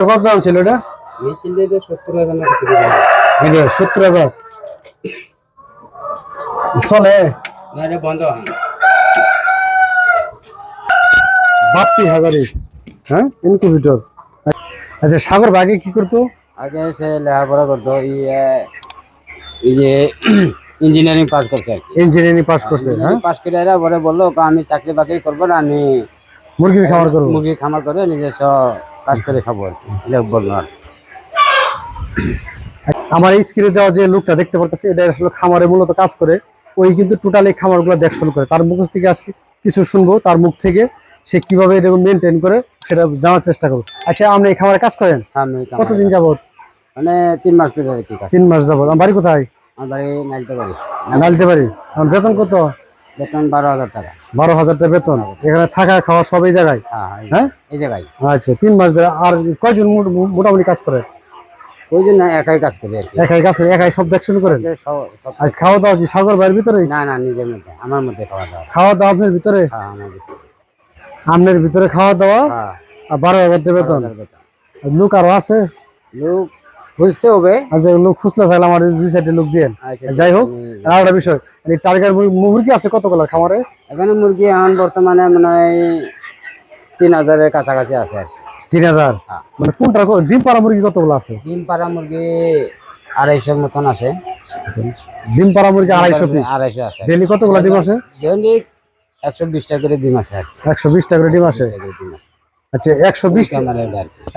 কত দাম ছিল এটা? মেশিন দিয়ে সত্তর হাজার না বিক্রি করা হয়। এটা সত্তর হাজার। চলে। না এটা বন্ধ হয় না। বাপ্পি হাজারিস হ্যাঁ? ইনকিউবেটর। আচ্ছা সাগর বাগে কি করতো? আগে সে লেখাপড়া করতো এই যে ইঞ্জিনিয়ারিং পাস করছে ইঞ্জিনিয়ারিং পাস করছে হ্যাঁ? পাস করে এরা পরে বলল আমি চাকরি বাকরি করব না আমি মুরগির খাবার করব। মুরগি খামার করে নিজস্ব কাজ করে খাব আর কি। বলল আর আমার এই স্ক্রিনে দেওয়া যে লোকটা দেখতে পারতেছে এটা আসলে খামারে মূলত কাজ করে। ওই কিন্তু টোটালি খামারগুলো দেখশন করে। তার মুখ থেকে আজকে কিছু শুনব তার মুখ থেকে সে কীভাবে এটা মেনটেন করে সেটা জানার চেষ্টা করব। আচ্ছা আপনি এই খামারে কাজ করেন? আমি কতদিন যাবত মানে তিন মাস ধরে তিন মাস যাবত আমার বাড়ি কোথায়? আমার বাড়ি নালতে আমার বেতন কত? বেতন বারো হাজার টাকা। বারো হাজার টাকা বেতন। এখানে থাকা খাওয়া সব এই জায়গায়? হ্যাঁ হ্যাঁ, এই- জায়গায়। আচ্ছা তিন মাস ধরে আর কয়জন মোট- মোটামুটি কাজ করে? ওই জন্য একাই কাজ করি একাই কাজ করে একাই সব করেন? আজ খাওয়া দাওয়া কি সাগর ভাইয়ের ভিতরে না না নিজের মধ্যে আমার মধ্যে খাওয়া দাওয়া। খাওয়া দাওয়া আপনার ভিতরে? হ্যাঁ ভিতরে। আপনার ভিতরে খাওয়া দাওয়া হ্যাঁ। আর বারো হাজার টাকা বেতন। লোক আরও আছে? লোক খুঁজতে হবে। আচ্ছা লোক খুঁজলে তাহলে আমার দুই সাইডে লোক দিয়ে। আচ্ছা, যাই হোক আমি- আর একটা বিষয় এই টার্গেট মুরগি আছে কতগুলো খামারে? এখানে মুরগি এখন বর্তমানে মানে হয় তিন হাজারের কাছাকাছি আছে তিন হাজার? হ্যাঁ। মানে কোনটা ডিম পাড়া মুরগি কতগুলো আছে? ডিম পাড়া মুরগি আড়াইশোর মতন আছে। আচ্ছা, ডিম পাড়া মুরগি আড়াইশো পিস আড়াইশো আছে। ডেলি কতগুলো ডিম আসে? দৈনিক একশো বিশ টাকা করে ডিম আর একশো বিশ টাকা করে ডিম আসে। আচ্ছা একশো।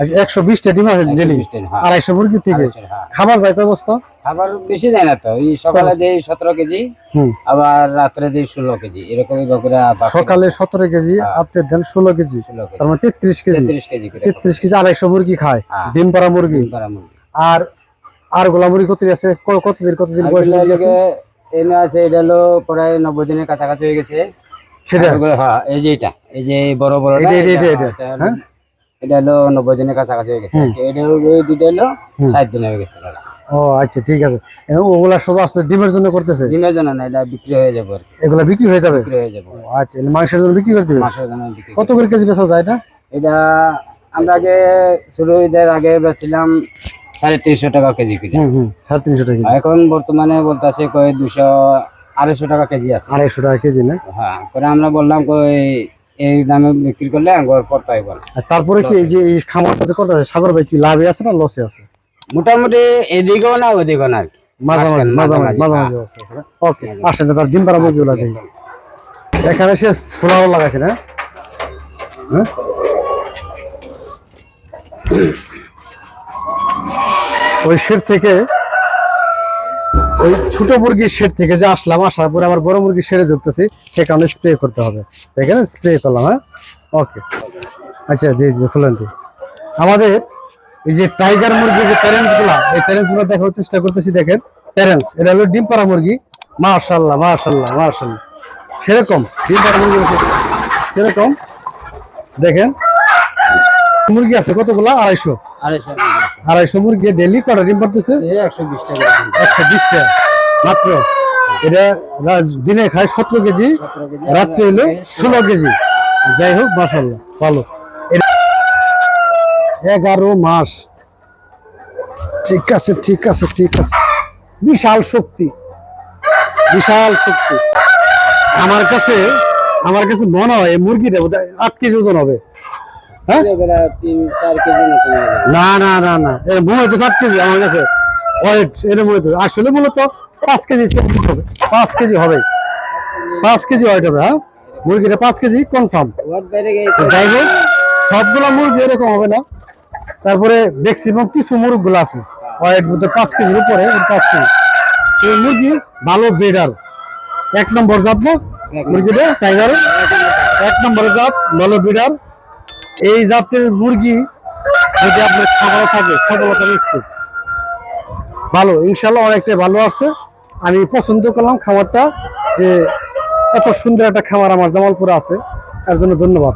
আচ্ছা একশো বিশটা ডিম আসে ডেলি 120 টা, হ্যাঁ। আড়াইশো মুরগি থেকে? হ্যাঁ। খাবার যায় কয় বস্তা? খাবার বেশি যায় না তো। এই সকালে দিই সতেরো কেজি আবার রাত্রে দিই ষোলো কেজি। সকালে সতেরো কেজি রাত্রে দেন ষোলো কেজি। ষোলো তার মানে তেত্রিশ কেজি। তেত্রিশ কেজি কেজি আড়াইশো মুরগি খায়। হ্যাঁ। ডিম পাড়া মুরগি। আর আর গোলা মুরগি কত আছে? কতদিন কতদিন বয়স এনে আছে এটা হলো প্রায় নব্বই দিনের কাছাকাছি হয়ে গেছে। সেটা? হ্যাঁ এই যে এটা এই যে বড় বড় এটা, এটা, এটা, এটা, হ্যাঁ? এটা হলো নব্বই দিনের কাছাকাছি হয়ে গেছে। এটা হলো ওই দুটো হলো ষাট দিন হয়ে গেছে ও আচ্ছা ঠিক আছে। ওগুলা সব আসলে ডিমের জন্য করতেছে? ডিমের জন্য না এটা বিক্রি হয়ে যাবে এগুলা বিক্রি হয়ে যাবে? বিক্রি হয়ে যাবে। আচ্ছা মাংসের জন্য বিক্রি করে দিবে? মাসের জন্য বিক্রি কত করে কেজি বেচা যায় এটা? এটা আমরা আগে শুরু ঈদের আগে বেছিলাম সাড়ে তিনশো টাকা কেজি হুম সাড়ে তিনশো টাকা এখন বর্তমানে বলতেছে কই দুশো আড়াইশো টাকা কেজি আছে। আড়াইশো টাকা কেজি না? হ্যাঁ পরে আমরা বললাম কই এই দামে বিক্রি করলে পড়তে হইব না। আর তারপরে কি এই যে এই খামারটা যে করতেছে সাগর ভাই কি লাভে আছে না লসে আছে? মোটামুটি এদিকেও না ওদিকেও না আর কি। মাঝামাঝি মাঝামাঝি মাঝামাঝি, মাঝামাঝি অবস্থা আছে ওকে আসেন তার ডিম পাড়া মুরগিগুলা দেখি। এখানে সে ফ্লাওয়ার লাগাইছে না? হ্যাঁ? ওই শেড থেকে ওই ছোট মুরগির শেড থেকে যে আসলাম, আসার পরে আবার বড় মুরগির শেডে ঢুকতেছি, সে কারণে স্প্রে করতে হবে। দেখেন স্প্রে করলাম হ্যাঁ? ওকে আচ্ছা দিয়ে দিয়ে খুলেন আমাদের এই যে টাইগার মুরগির যে প্যারেন্টসগুলা, এই প্যারেন্টসগুলা দেখার চেষ্টা করতেছি, দেখেন। প্যারেন্টস এটা হলো ডিম পাড়া মুরগি। মাশাল্লাহ মাশাল্লাহ মাশাল্লাহ সেরকম, ডিম পাড়া মুরগি সেরকম, দেখেন। মুরগি আছে কতগুলা? আড়াইশো আড়াইশো। আড়াইশো মুরগি ডেলি কটা ডিম পারতেছে একশো বিশ টাকা একশো বিশটা মাত্র। এটা দিনে খায় সতেরো কেজি রাত্রে ষোলো কেজি। যাই হোক মাসাল্লাহ ভালো। এগারো মাস। ঠিক আছে ঠিক আছে ঠিক আছে। বিশাল শক্তি। বিশাল শক্তি। আমার কাছে আমার কাছে মনে হয় মুরগিটা বোধহয় আট কেজি ওজন হবে। হ্যাঁ। না না না না। এর হচ্ছে সাত কেজি আমার কাছে। ওয়েট এর হচ্ছে আসলে মূলত পাঁচ কেজি পাঁচ কেজি হবে। পাঁচ কেজি ওয়েট হবে হ্যাঁ? মুরগিটা পাঁচ কেজি কনফার্ম যাই হোক সবগুলো মুরগি এরকম হবে না। তারপরে ম্যাক্সিমাম কিছু মুরগগুলো আছে। ওয়েট মধ্যে পাঁচ কেজির উপরে পাঁচ কেজি। এই মুরগি ভালো ব্রিডার এক নম্বর জাত না? মুরগিটা টাইগার এক নম্বর জাত ভালো ব্রিডার এই জাতের মুরগি যদি আপনার খাবার থাকে, সফলতা নিশ্চিত। ভালো, ইনশাল্লাহ অনেকটাই ভালো আছে। আমি পছন্দ করলাম খাবারটা যে এত সুন্দর একটা খাবার আমার জামালপুরে আছে। এর জন্য ধন্যবাদ।